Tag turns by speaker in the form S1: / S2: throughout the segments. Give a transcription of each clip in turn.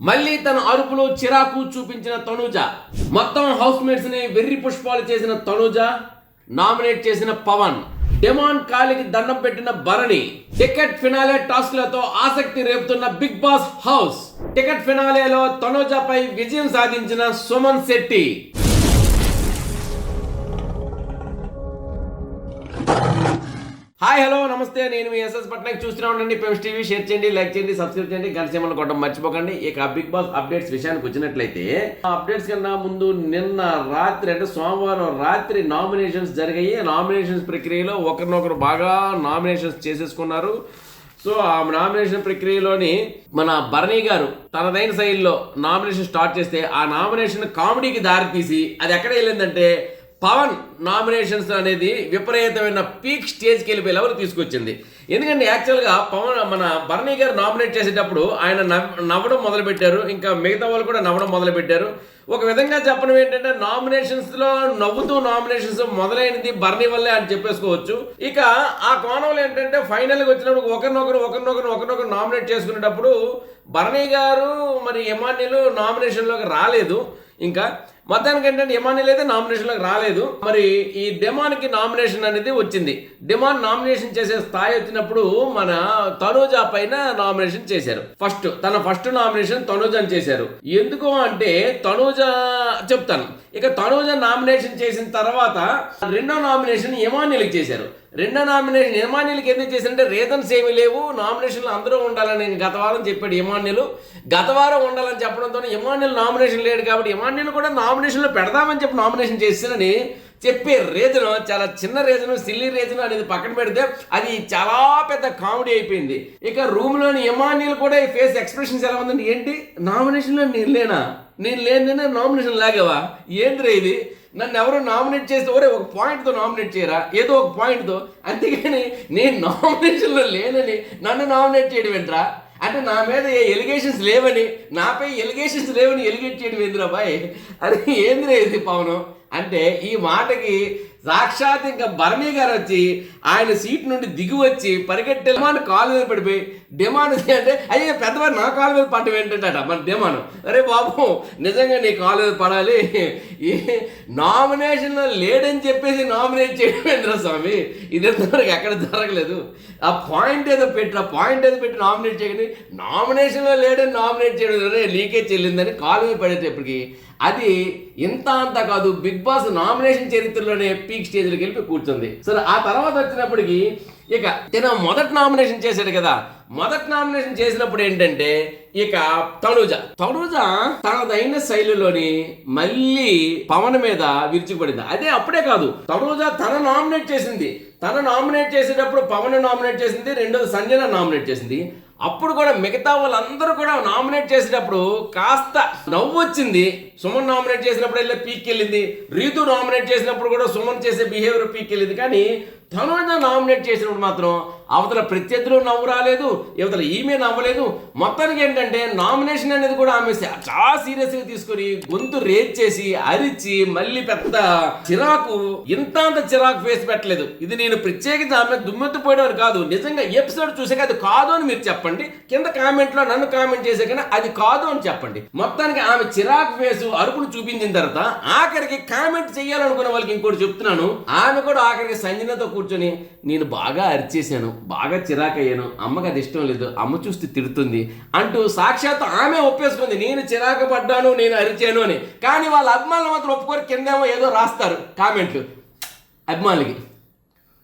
S1: మళ్ళీ తన అరుపులో చిరాకు చూపించిన తనుజ. మొత్తం హౌస్ మేట్స్ని వెర్రి పుష్పాలు చేసిన తనుజ నామినేట్ చేసిన పవన్. డెమాన్ కాలికి దండం పెట్టిన భరణి. టికెట్ ఫినాలే టాస్క్లతో ఆసక్తి రేపుతున్న బిగ్ బాస్ హౌస్. టికెట్ ఫినాలేలో తనుజపై విజయం సాధించిన సుమన్ శెట్టి. హాయ్ హలో నమస్తే. నేను మీ ఎస్ఎస్ పట్నాయక్. చూస్తూనే ఉండండి. పెమ్స్ టీవీ. షేర్ చేయండి లైక్ చేయండి సబ్స్క్రైబ్ చేయండి. గంట కొట్టడం మర్చిపోకండి. ఇక బిగ్ బాస్ అప్డేట్స్ విషయానికి వచ్చినట్లయితే ఆ అప్డేట్స్ కన్నా ముందు నిన్న రాత్రి అంటే సోమవారం రాత్రి నామినేషన్స్ జరిగాయి. నామినేషన్స్ ప్రక్రియలో ఒకరినొకరు బాగా నామినేషన్స్ చేసేసుకున్నారు. సో ఆ నామినేషన్ ప్రక్రియలోని మన భరణి గారు తనదైన శైలిలో నామినేషన్ స్టార్ట్ చేస్తే ఆ నామినేషన్ కామెడీకి దారితీసి అది ఎక్కడ వెళ్ళిందంటే పవన్ నామినేషన్స్ అనేది విపరీతమైన పీక్ స్టేజ్కి వెళ్ళిపోయే లెవెల్ తీసుకొచ్చింది. ఎందుకంటే యాక్చువల్గా పవన్ మన భరణి గారు నామినేట్ చేసేటప్పుడు ఆయన నవ్ నవ్వడం మొదలుపెట్టారు. ఇంకా మిగతా వాళ్ళు కూడా నవ్వడం మొదలుపెట్టారు. ఒక విధంగా చెప్పడం ఏంటంటే నామినేషన్స్లో నవ్వుతూ నామినేషన్స్ మొదలైనది భరణి వల్లే అని చెప్పేసుకోవచ్చు. ఇక ఆ కోణంలో ఏంటంటే ఫైనల్గా వచ్చినప్పుడు ఒకరినొకరు ఒకరినొకరు ఒకరినొకరు నామినేట్ చేసుకునేటప్పుడు భరణి గారు మరి ఎమాన్యులు నామినేషన్లోకి రాలేదు. ఇంకా మొత్తానికి ఏంటంటే ఎమానిల్ అయితే నామినేషన్లోకి రాలేదు. మరి ఈ డెమాన్కి నామినేషన్ అనేది వచ్చింది. డెమాన్ నామినేషన్ చేసే స్థాయి వచ్చినప్పుడు మన తనూజ పైన నామినేషన్ చేశారు. ఫస్ట్ తన ఫస్ట్ నామినేషన్ తనూజని చేశారు. ఎందుకు అంటే తనూజ చెప్తాను. ఇక తనూజ నామినేషన్ చేసిన తర్వాత రెండో నామినేషన్ ఎమానిల్కి చేశారు. రెండో నామినేషన్ ఎమాన్యులకి ఎందుకు చేశారంటే రీజన్స్ ఏమీ లేవు నామినేషన్లు అందరూ ఉండాలని నేను గత వారం చెప్పాడు ఎమాన్యులు గత వారం ఉండాలని చెప్పడంతో ఎమాన్యుల్ నామినేషన్ లేడు కాబట్టి ఎమాన్యుల్ కూడా నామినేషన్లో పెడదామని చెప్పి నామినేషన్ చేశానని చెప్పే రీజన్ చాలా చిన్న రీజన్ సిల్లీ రీజన్ అనేది పక్కన పెడితే అది చాలా పెద్ద కామెడీ అయిపోయింది. ఇక రూమ్లోని ఎమాన్యుల్ కూడా ఈ ఫేస్ ఎక్స్ప్రెషన్స్ ఎలా ఉందండి ఏంటి? నామినేషన్లో నేను లేనా? నేను లేని నామినేషన్ లాగావా? ఏంద్రా ఇది? నన్ను ఎవరు నామినేట్ చేస్తే ఒరే ఒక పాయింట్తో నామినేట్ చేయరా? ఏదో ఒక పాయింట్తో. అంతేగాని నేను నామినేషన్లో లేనని నన్ను నామినేట్ చేయడం ఏంట్రా? అంటే నా మీద ఏ ఎలిగేషన్స్ లేవని నాపై ఎలిగేషన్స్ లేవని ఎలిగేట్ చేయడం ఏందిరా బాయ్? అరే ఏందిరా ఇది పవనం? అంటే ఈ మాటకి సాక్షాత్ ఇంకా భరణి గారు వచ్చి ఆయన సీట్ నుండి దిగి వచ్చి పరిగెట్టి డిమాండ్ కాలు మీద పడిపోయి డిమాండ్ అంటే అయ్యే పెద్దవారు నా కాలు మీద పడటం ఏంటంట మన డిమాండ్. అరే బాబు నిజంగా నీ కాలు మీద పడాలి. నామినేషన్లో లేడని చెప్పేసి నామినేట్ చేయడం స్వామి? ఇది ఎంతవరకు ఎక్కడ జరగలేదు. ఆ పాయింట్ ఏదో పెట్టి ఆ పాయింట్ ఏదో పెట్టి నామినేట్ చేయని నామినేషన్లో లేడని నామినేట్ చేయడం లీకేజ్ చెల్లిందని కాలు మీద పడేటప్పటికి అది ఇంత అంత కాదు బిగ్ బాస్ నామినేషన్ చరిత్రలోనే పీక్ స్టేజ్కి వెళ్ళి కూర్చుంది. సరే ఆ తర్వాత వచ్చినప్పటికి ఇక తన మొదటి నామినేషన్ చేశాడు కదా. మొదటి నామినేషన్ చేసినప్పుడు ఏంటంటే ఇక తనుజ. తనుజ తనదైన శైలిలోని మళ్ళీ పవన్ మీద విరుచుకుపడింది. అదే అప్పుడే కాదు తనుజ తన నామినేట్ చేసింది. తన నామినేట్ చేసేటప్పుడు పవన్ నామినేట్ చేసింది రెండోది సంజన నామినేట్ చేసింది. అప్పుడు కూడా మిగతా వాళ్ళందరూ కూడా నామినేట్ చేసేటప్పుడు కాస్త నవ్వు వచ్చింది. సుమన్ నామినేట్ చేసినప్పుడు వెళ్ళి పీక్ వెళ్ళింది. రీతు నామినేట్ చేసినప్పుడు కూడా సుమన్ చేసే బిహేవియర్ పీక్ వెళ్ళింది. కానీ తనుజ నామినేట్ చేసినప్పుడు మాత్రం అవతల ప్రత్యర్థులు నవ్వు రాలేదు ఇవతల ఈమె నవ్వలేదు. మొత్తానికి ఏంటంటే నామినేషన్ అనేది కూడా ఆమె చాలా సీరియస్గా తీసుకొని గొంతు రేజ్ చేసి అరిచి మళ్ళీ పెద్ద చిరాకు ఇంత అంత చిరాకు ఫేస్ పెట్టలేదు. ఇది నేను ప్రత్యేకించి ఆమె దుమ్మెత్తిపోయడం అని కాదు. నిజంగా ఎపిసోడ్ చూసాక అది కాదు అని మీరు చెప్పండి. కింద కామెంట్లో నన్ను కామెంట్ చేసే కానీ అది కాదు అని చెప్పండి. మొత్తానికి ఆమె చిరాకు ఫేస్ అరుపులు చూపించిన తర్వాత ఆఖరికి కామెంట్ చేయాలనుకున్న వాళ్ళకి ఇంకోటి చెప్తున్నాను. ఆమె కూడా ఆఖరికి సంజనతో కూర్చొని నేను బాగా అరిచేశాను బాగా చిరాకయ్యాను. అమ్మకి అది ఇష్టం లేదు అమ్మ చూస్తే తిడుతుంది అంటూ సాక్షాత్ ఆమె ఒప్పేసుకుంది నేను చిరాకు పడ్డాను నేను అరిచాను అని. కానీ వాళ్ళ అభిమానులు మాత్రం ఒప్పుకొని కిందేమో ఏదో రాస్తారు కామెంట్లు. అభిమానులకి.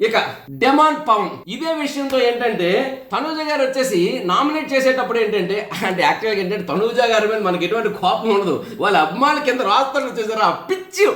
S1: ఇక డెమాన్ పవన్. ఇదే విషయంతో ఏంటంటే తనూజ గారు వచ్చేసి నామినేట్ చేసేటప్పుడు ఏంటంటే అంటే యాక్చువల్గా ఏంటంటే తనూజ గారి మీద మనకి ఎటువంటి కోపం ఉండదు. వాళ్ళ అభిమానుల కింద రాస్తారు చూసారా? ఆ పిచ్చి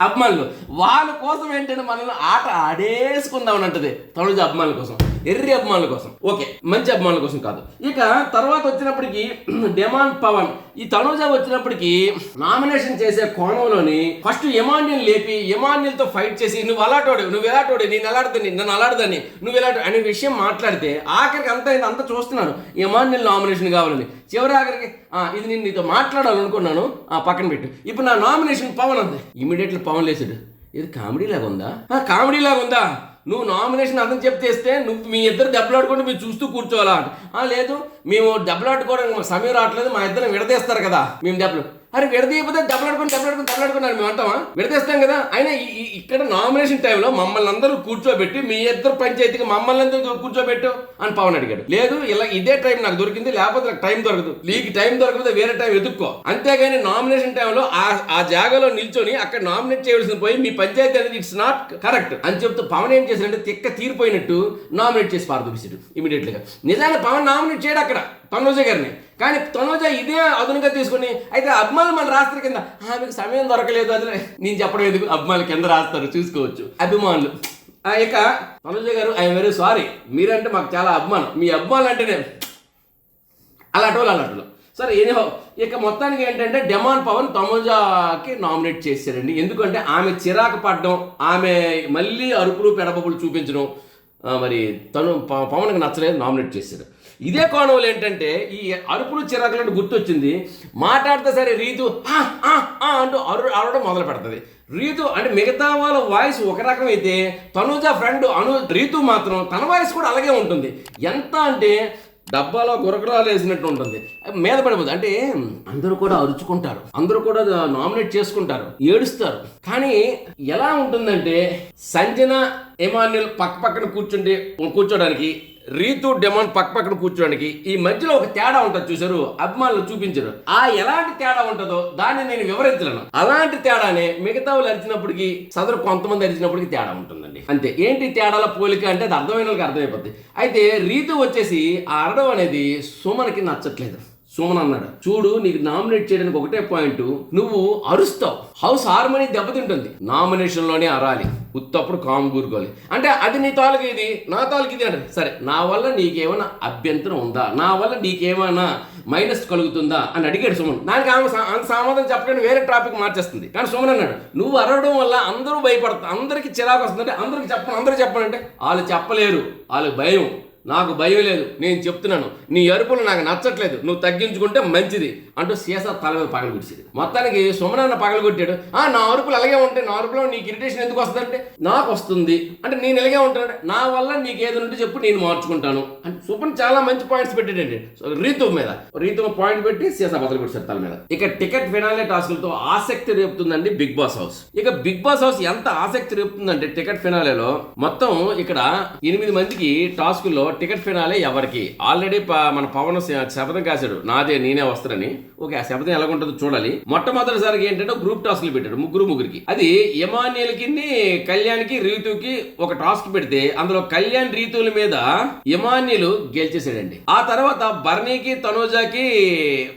S1: అభిమానులు. వాళ్ళ కోసం ఏంటంటే మనల్ని ఆట ఆడేసుకుందాం అన్నట్టుది అంటది తనుజ అభిమానుల కోసం. ఎర్రి అభిమానుల కోసం. ఓకే మంచి అభిమానుల కోసం కాదు. ఇక తర్వాత వచ్చినప్పటికి డెమాన్ పవన్ ఈ తనుజ వచ్చినప్పటికి నామినేషన్ చేసే కోణంలోని ఫస్ట్ ఎమాన్యుల్ లేపి ఎమాన్యుల్తో ఫైట్ చేసి నువ్వు అలాటోడు నువ్వు ఎలాటోడు నేను ఎలాడుతుంది నన్ను అలాడదని నువ్వు ఎలాడు అనే విషయం మాట్లాడితే ఆఖరికి అంతా ఇది అంతా చూస్తున్నాను ఎమాన్యుల్ నామినేషన్ కావాలని. చివరి ఆఖరికి ఇది నేను నీతో మాట్లాడాలనుకున్నాను ఆ పక్కన పెట్టు. ఇప్పుడు నా నామినేషన్ పవన్ ఉంది. ఇమీడియట్లీ పవన్ లేచాడు. ఇది కామెడీ లాగా ఉందా? ఆ, కామెడీ లాగా ఉందా? నువ్వు నామినేషన్ అతను చెప్తేస్తే నువ్వు మీ ఇద్దరు దెబ్బలాడుకుంటే మీరు చూస్తూ కూర్చోవాలా? అంట. లేదు. మేము దెబ్బలాడుకోవడానికి మాకు సమయం రావట్లేదు. మా ఇద్దరం విడదీస్తారు కదా. మేము దెబ్బలు అరే విడదీయకపోతే దెబ్బలాడుకుని దెబ్బలాడుకుని దెబ్బలాడుకున్నాను మేము అంటామా? విడదీస్తాం కదా. అయినా ఈ- ఇక్కడ నామినేషన్ టైంలో మమ్మల్ని అందరూ కూర్చోబెట్టి మీ ఇద్దరు పంచాయతీకి మమ్మల్ని అందరూ కూర్చోబెట్టు అని పవన్ అడిగాడు. లేదు ఇలా ఇదే టైం నాకు దొరికింది లేకపోతే నాకు టైం దొరకదు. నీకు టైం దొరకకపోతే వేరే టైం ఎదుక్కో అంతేగాని నామినేషన్ టైంలో ఆ ఆ జాగాలో నిల్చొని అక్కడ నామినేట్ చేయవలసిన పోయి మీ పంచాయతీ అనేది ఇట్స్ నాట్ కరెక్ట్ అని చెప్తూ పవన్ ఏం చేశాడంటే తిక్క తీరిపోయినట్టు నామినేట్ చేసి పారదూపిసాడు ఇమీడియట్లీగా నిజానికి పవన్ నామినేట్ చేయడు అక్కడ తనోజ గారిని కానీ తనోజ ఇదే అదునుగా తీసుకుని అయితే అభిమానులు మన రాస్తారు కింద. ఆమెకు సమయం దొరకలేదు అది నేను చెప్పడం ఎందుకు? అభిమానులు కింద రాస్తారు చూసుకోవచ్చు. అభిమానులు. ఆ, ఇక తనుజ గారు ఐఎమ్ వెరీ సారీ. మీరంటే మాకు చాలా అభిమానం. మీ అభిమానులు అంటేనే అలాంటి వాళ్ళు అలాంటి వాళ్ళు. సరే ఏదో ఇక మొత్తానికి ఏంటంటే డెమాన్ పవన్ తమోజాకి నామినేట్ చేశారండి. ఎందుకంటే ఆమె చిరాకు పడడం ఆమె మళ్ళీ అరుపులు పెడబబులు చూపించడం మరి తను పవన్కి నచ్చలేదు నామినేట్ చేశారు. ఇదే కోణంలో ఏంటంటే ఈ అరుపులు చిరాకులు గుర్తొచ్చింది. మాట్లాడితే సరే రీతు ఆ" అంటూ అరు అరవడం మొదలు పెడుతుంది. రీతు అంటే మిగతా వాళ్ళ వాయిస్ ఒక రకం అయితే తనుజ ఫ్రెండ్ అను రీతు మాత్రం తన వాయిస్ కూడా అలాగే ఉంటుంది. ఎంత అంటే డబ్బాలో గురకరాలు వేసినట్టు ఉంటుంది. మీద పడిపోతుంది అంటే అందరూ కూడా అరుచుకుంటారు. అందరూ కూడా నామినేట్ చేసుకుంటారు. ఏడుస్తారు. కానీ ఎలా ఉంటుందంటే సంజన ఎమాన్యుల్ పక్క పక్కన కూర్చుంటే కూర్చోడానికి రీతు డెమాన్ పక్క పక్కన కూర్చోడానికి ఈ మధ్యలో ఒక తేడా ఉంటుంది చూసారు అభిమానులు చూపించరు. ఆ ఎలాంటి తేడా ఉంటుందో దాన్ని నేను వివరించలేను. అలాంటి తేడానే మిగతా వాళ్ళు అరిచినప్పటికీ సదరు కొంతమంది అరిచినప్పటికీ తేడా ఉంటుందండి. అంతే. ఏంటి తేడాల పోలిక అంటే అది అర్థమైన వాళ్ళకి అర్థమైపోద్ది. అయితే రీతు వచ్చేసి ఆ అరడం అనేది సుమన్కి నచ్చట్లేదు. సుమన్ అన్నాడు చూడు నీకు నామినేట్ చేయడానికి ఒకటే పాయింట్ నువ్వు అరుస్తావు. హౌస్ హార్మనీ దెబ్బతింటుంది. నామినేషన్లోనే అరాలి. ఉత్తప్పుడు కాము కూరుకోవాలి అంటే అది నీ తాలూకు ఇది నా తాలూకు ఇది అంటే సరే నా వల్ల నీకేమైనా అభ్యంతరం ఉందా? నా వల్ల నీకేమైనా మైనస్ కలుగుతుందా? అని అడిగాడు సుమన్. దానికి ఆమె సమాధానం చెప్పడానికి వేరే టాపిక్ మార్చేస్తుంది. కానీ సుమన్ అన్నాడు నువ్వు అరవడం వల్ల అందరూ భయపడతా అందరికి చిరాకు వస్తుందంటే అందరికి చెప్పను అందరూ చెప్పనంటే? వాళ్ళు చెప్పలేరు. వాళ్ళకి భయం. నాకు భయం లేదు నేను చెప్తున్నాను. నీ అరుపులు నాకు నచ్చట్లేదు నువ్వు తగ్గించుకుంటే మంచిది అంటూ సీసా తల మీద పగల కొట్టేది మొత్తానికి సుమనాన్న పగల కొట్టాడు. ఆ నా అరుపులు అలాగే ఉంటాయి నా అరుపులో నీకు ఇరిటేషన్ ఎందుకు వస్తుందంటే నాకు వస్తుంది. అంటే నేను ఇలాగే ఉంటాడు నా వల్ల నీకు ఏది ఉంటే చెప్పు నేను మార్చుకుంటాను. అంటే సూపర్ చాలా మంచి పాయింట్స్ పెట్టాడండి. రీతు మీద రీతు పాయింట్ పెట్టి సీసా బదులు కొట్టారు తల మీద. ఇక టికెట్ ఫినాలే టాస్కులతో ఆసక్తి రేపుతుందండి బిగ్ బాస్ హౌస్. ఇక బిగ్ బాస్ హౌస్ ఎంత ఆసక్తి రేపుతుందంటే టికెట్ ఫినాలేలో మొత్తం ఇక్కడ ఎనిమిది మందికి టాస్కుల్లో టికెట్ ఫినాలే ఎవరికి? ఆల్రెడీ మన పవన్ శబ్దం శపథం కాశాడు. నాదే నేనే వస్తానని. ఓకే ఆ శపథం ఎలా ఉంటుందో చూడాలి. మొట్టమొదటిసారికి ఏంటంటే గ్రూప్ టాస్క్లు పెట్టాడు ముగ్గురు ముగ్గురికి. అది యమానియలకి కళ్యాణ్కి రీతుకి ఒక టాస్క్ పెడితే అందులో కళ్యాణ్ రీతుల మీద యమాన్యులు గెలిచేసాడండి ఆ తర్వాత భరణికి తనోజాకి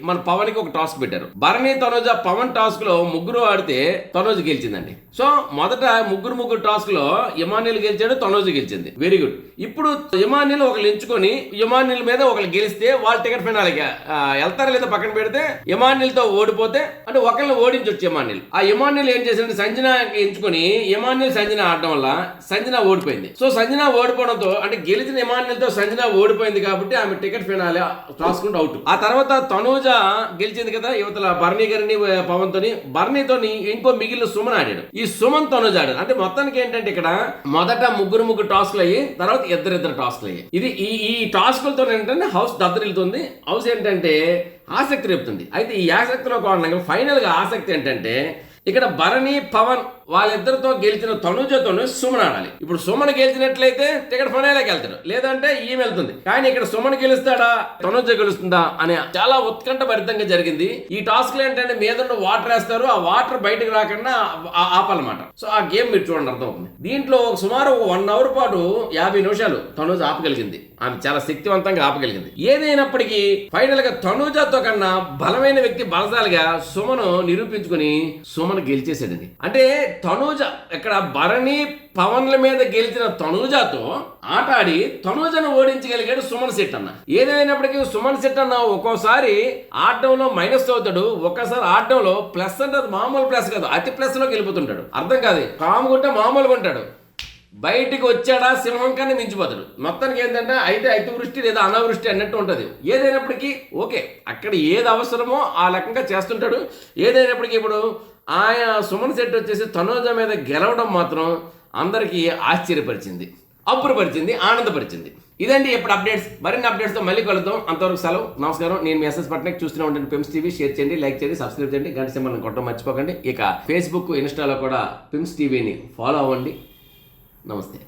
S1: మన పవన్కి ఒక టాస్క్ పెట్టారు. భరణి తనోజా పవన్ టాస్క్లో ముగ్గురు ఆడితే తనోజ్ గెలిచిందండి. సో మొదట ముగ్గురు ముగ్గురు టాస్క్లో యమాన్యులు గెలిచాడు తనోజ్ గెలిచింది. Very good. ఇప్పుడు యమాన్యులు ఒకళ్ళు ఎంచుకొని యమాన్యుల మీద ఒకళ్ళు గెలిస్తే వాళ్ళ టికెట్ ఫైనల్కి వెళ్తారా లేదా పక్కన పెడితే యమాన్యులతో ఓడిపోతే అంటే ఒకళ్ళని ఓడించవచ్చు యమాన్యులు. ఆ యమాన్యులు ఏం చేసిందంటే సంజన ఎంచుకొని యమాన్యుల్ సంజన ఆడడం వల్ల సంజన ఓడిపోయింది. సో సంజన ఓడిపోవడంతో అంటే గెలిచిన యమాన్యులతో సంజన ఓడిపోయింది కాబట్టి ఆమె టికెట్ ఫైనాలి రాసుకుంటూ అవుట్. ఆ తర్వాత తనూజ గెలిచింది కదా యువతల బర్నీ గారిని పవన్ తోని బర్నీతోని ఇంకో మిగిలిన సుమన్ ఆడాడు. ఈ సుమన్ తనూజ ఆడాడు. అంటే మొత్తానికి ఏంటంటే ఇక్కడ మొదట ముగ్గురు ముగ్గురు టాస్క్లు అయ్యి తర్వాత ఇద్దరిద్దరు టాస్క్లు అయ్యి ఇది ఈ ఈ టాస్కులతో ఏంటంటే హౌస్ దద్దరిల్లుతుంది. హౌస్ ఏంటంటే ఆసక్తి రేపుతుంది. అయితే ఈ ఆసక్తిలో కారణంగా ఫైనల్గా ఆసక్తి ఏంటంటే ఇక్కడ భరణి పవన్ వాళ్ళిద్దరితో గెలిచిన తనుజతోను సుమన్ ఆడాలి. ఇప్పుడు సుమన్ గెలిచినట్లయితే టికెట్ ఫైనల్కి వెళ్తాడు. లేదంటే ఈమె వెళ్తుంది. కానీ ఇక్కడ సుమన్ గెలుస్తాడా తనుజ గెలుస్తుందా అనే చాలా ఉత్కంఠ భరితంగా జరిగింది. ఈ టాస్క్ ఏంటంటే మీద వాటర్ వేస్తారు. ఆ వాటర్ బయటకు రాకుండా ఆ- ఆపాలన్నమాట. సో ఆ గేమ్ మీరు చూడండి అర్థమవుతుంది. దీంట్లో ఒక సుమారు వన్ అవర్ పాటు యాభై నిమిషాలు తనుజ ఆపగలిగింది. ఆమె చాలా శక్తివంతంగా ఆపగలిగింది. ఏదైనప్పటికీ ఫైనల్గా తనుజతో కన్నా బలమైన వ్యక్తి బలసాలుగా సుమను నిరూపించుకుని సుమన్ గెలిచేసాడండి అంటే తనూజ ఇక్కడ భరణి పవన్ల మీద గెలిచిన తనూజతో ఆట ఆడి తనూజను ఓడించగలిగాడు సుమన్ శెట్ అన్న ఏదైనప్పటికీ సుమన్ శెట్ అన్న ఒక్కోసారి ఆడటంలో మైనస్ అవుతాడు ఒక్కసారి ఆడడంలో ప్లస్ అంటే అది మామూలు ప్లస్ కాదు అతి ప్లస్లోకి వెళ్ళిపోతుంటాడు. అర్థం కాదు? కాముకుంటే మామూలుగా ఉంటాడు. బయటికి వచ్చాడా సింహం కన్నా మించిపోతాడు. మొత్తానికి ఏంటంటే అయితే అతివృష్టి లేదా అనావృష్టి అన్నట్టు ఉంటుంది. ఏదైనప్పటికీ ఓకే అక్కడ ఏది అవసరమో ఆ రకంగా చేస్తుంటాడు. ఏదైనప్పటికీ ఇప్పుడు ఆయన సుమన్ శెట్టి వచ్చేసి తనోజ మీద గెలవడం మాత్రం అందరికీ ఆశ్చర్యపరిచింది అప్పురపరిచింది ఆనందపరిచింది. ఇదండి ఇప్పుడు అప్డేట్స్. మరిన్ని అప్డేట్స్తో మళ్ళీ కలుద్దాం. అంతవరకు సెలవు. నమస్కారం. నేను మీ ఎస్ఎస్ పట్నాయక్. చూస్తూనే ఉంటాను పిమ్స్ టీవీ షేర్ చేయండి లైక్ చేయండి సబ్స్క్రైబ్ చేయండి. గంట సింబల్ని కొట్టడం మర్చిపోకండి. ఇక ఫేస్బుక్ ఇన్స్టాలో కూడా పిమ్స్ టీవీని ఫాలో అవ్వండి. నమస్తే.